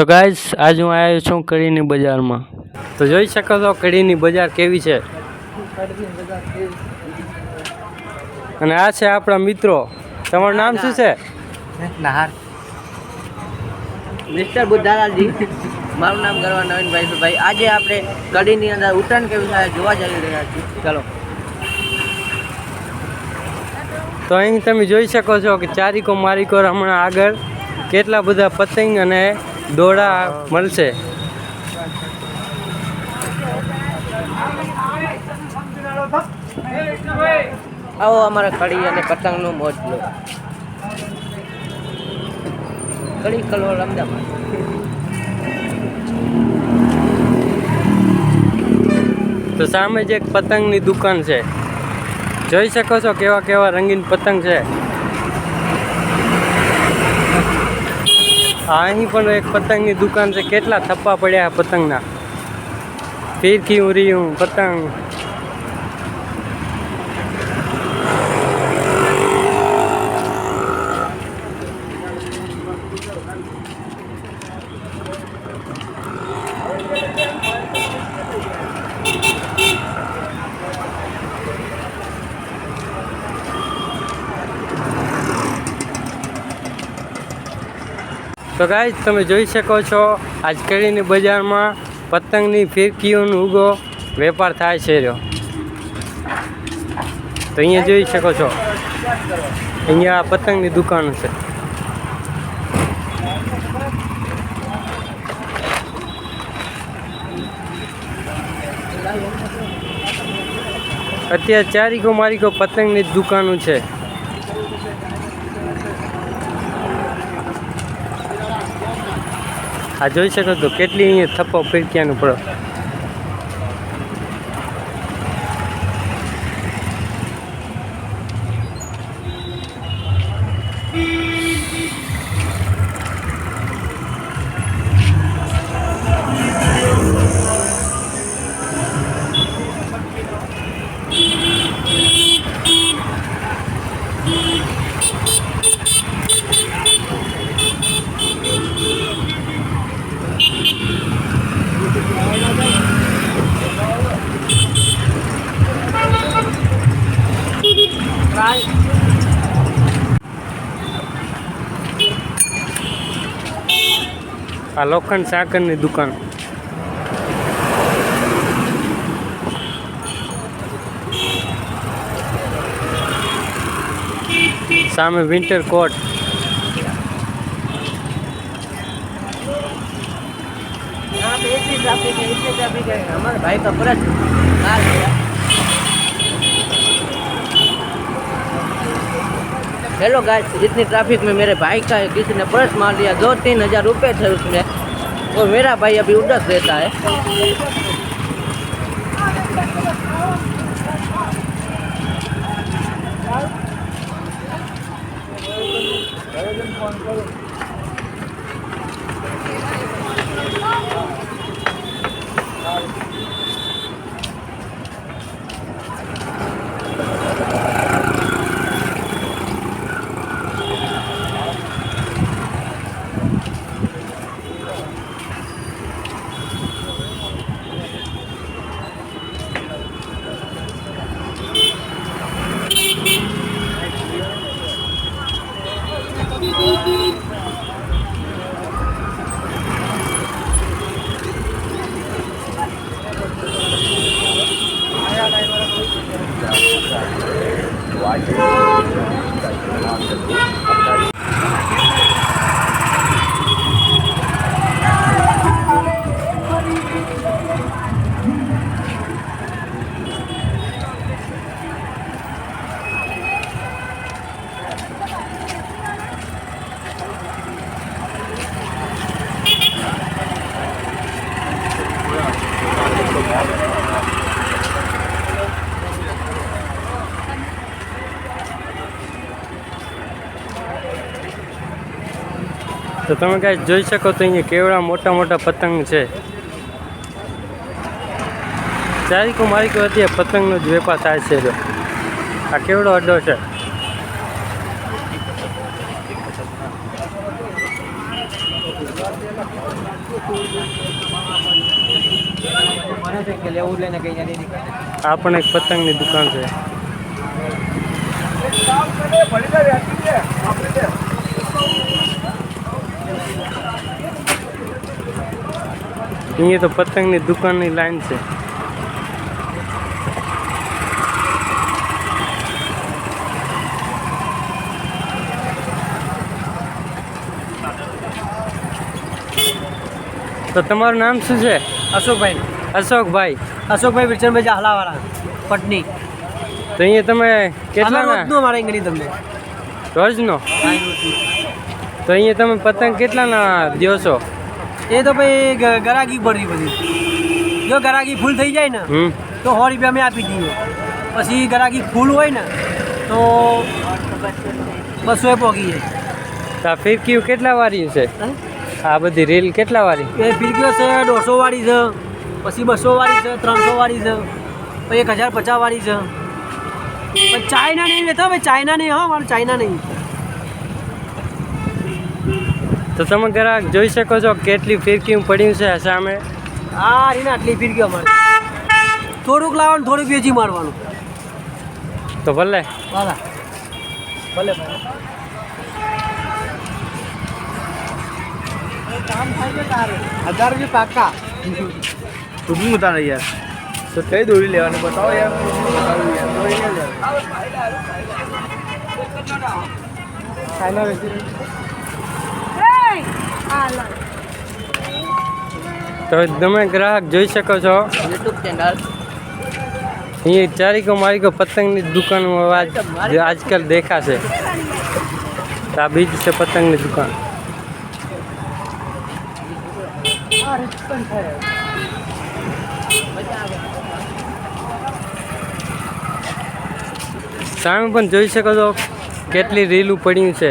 તો ગાઈઝ આજ હું આવ્યો છું કડીની બજારમાં. તો જોઈ શકો છો કડીની બજાર કેવી છે. અને આ છે આપણા મિત્રો. તમારું નામ શું છે? નહાર. મિસ્ટર બુદ્ધાલાલજી મારું નામ કરવા નવીનભાઈ ભાઈ આજે આપણે કડીની અંદર ઉત્તરાયણ કેવી થાય જોવા જઈ રહ્યા છીએ. ચાલો. તો અહીં તમે જોઈ શકો છો કે ચારીકો મારિકો હમણાં આગળ કેટલા બધા પતંગ અને દોડા મળશે. આવો અમારા કડી અને પતંગનો મોજ લો. કડી કલોલ અમદાવાદ. તો સામે જ એક પતંગની દુકાન છે. જોઈ શકો છો કેવા કેવા રંગીન પતંગ છે. આ અહીં પણ એક પતંગની દુકાન છે. કેટલા થપ્પા પડ્યા પતંગના? ફીરકી હું પતંગ. તો ગાય તમે જોઈ શકો છો, આજ કેળીની બજારમાં પતંગની ફિરકીઓનો ઉગો વેપાર થાય છે રહ્યો. તો અહીંયા જોઈ શકો છો, અહીંયા પતંગની દુકાન છે. અત્યારે ચારીકો મારીકો પતંગની દુકાનો છે. આ જોઈ શકો તો કેટલી અહીંયા થપ્પો ફિરકીયાનું પડો. આ લોખંડ સાકરની દુકાન. સામે વિન્ટર કોટ यहाँ हाल है हेलो गाइस इतनी ट्रैफिक में मेरे भाई का किसी ने पर्स मार लिया दो तीन हजार रुपये थे उसमें और मेरा भाई अभी उधर रहता है તો તમે કાંઈ જોઈ શકો તો અહીંયા કેવડા મોટા મોટા પતંગ છે. ચારિકો મારિકો અત્યારે પતંગનો જ વેપાર થાય છે આ કેવડો અડ્ડો છે? આ પણ એક પતંગની દુકાન છે. અહીંયા તો પતંગની દુકાનની લાઈન છે. તો તમારું નામ શું છે? અશોકભાઈ. અશોકભાઈ. અશોકભાઈ વિરચનભાઈ જાહલાવાળા પટની. તો અહીંયા તમે કેટલા રોજનું અમારે ગણી તમને. રોજનો? તો અહીંયા તમે પતંગ કેટલાના દિવસો એ તો ભાઈ ગરાગી પડી બધી જો ગરાગી ફૂલ થઈ જાય ને તો સો રૂપિયા અમે આપી દઈએ. પછી ગરાગી ફૂલ હોય ને તો બસો એ પહોંચી જાય. ફિરકીઓ કેટલા વાળી છે? આ બધી રીલ કેટલા વાળી? એ ફિરકીઓ છે દોઢસો વાળી છે પછી બસો વાળી છે ત્રણસો વાળી છે પછી એક હજાર પચાસ વાળી છે. ચાઇના નહીં લેતા ભાઈ ચાઇના નહીં હા મારે ચાઇના નહીં. તો તમે ગ્રાહક જોઈ શકો છો કેટલી ફિરકીઓ પડ્યું છે સામે. આ રીને આટલી ફિરકીઓ અમારે થોડુંક લાવવાનું થોડુંક વેચી મારવાનું. તો ભલે. ભલે ભલે હજાર રૂપિયા પાકા તું ઉતારે યાર? તો કઈ દોરી લેવાની બતાવો યાર. દોરી. તો તમે ગ્રાહક જોઈ શકો છો. યુટ્યુબ ચેનલ અહીંયા ચારીકો મારીકો પતંગની દુકાન આજ આજકાલ દેખાશે. આ બીજ છે પતંગની દુકાન. સામે પણ જોઈ શકો છો કેટલી રીલું પડ્યું છો.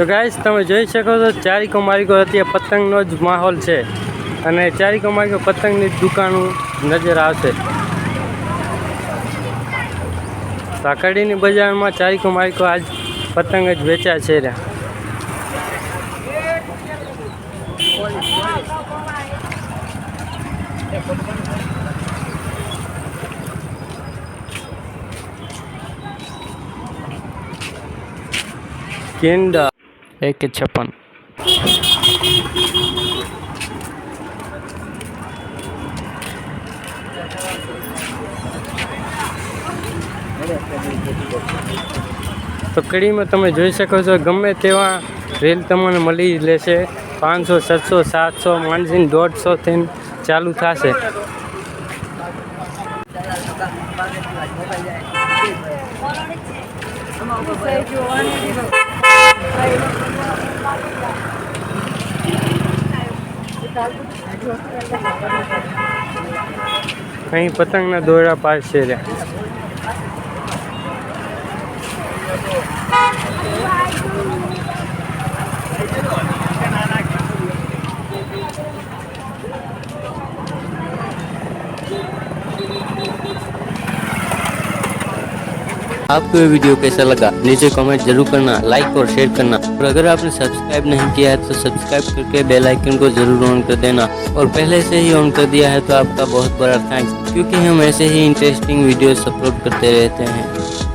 તો ગાઈસ તમે જોઈ શકો છો ચારીકો મારિકો અત્યારે પતંગનો જ માહોલ છે. અને ચારિકો મારીકો પતંગની દુકાનો નજર આવશે. સાકડીની બજારમાં ચારિકો મારિકો આજ પતંગ જ વેચ્યા છે રહ્યા. કેન્ડા. એક છપ્પન. તો કડીમાં તમે જોઈ શકો છો, ગમે તેવા રેલ તમને મળી લેશે. પાંચસો સાતસો સાતસો માનસીને દોઢસોથી ચાલુ થશે. અહીં પતંગના દોરા પાસે રહ્યા आपको ये वीडियो कैसा लगा, नीचे कमेंट ज़रूर करना लाइक और शेयर करना। और अगर आपने सब्सक्राइब नहीं किया है तो सब्सक्राइब करके बेल आइकन को ज़रूर ऑन कर देना। और पहले से ही ऑन कर दिया है तो आपका बहुत बड़ा थैंक्स क्योंकि हम ऐसे ही इंटरेस्टिंग वीडियोस अपलोड करते रहते हैं।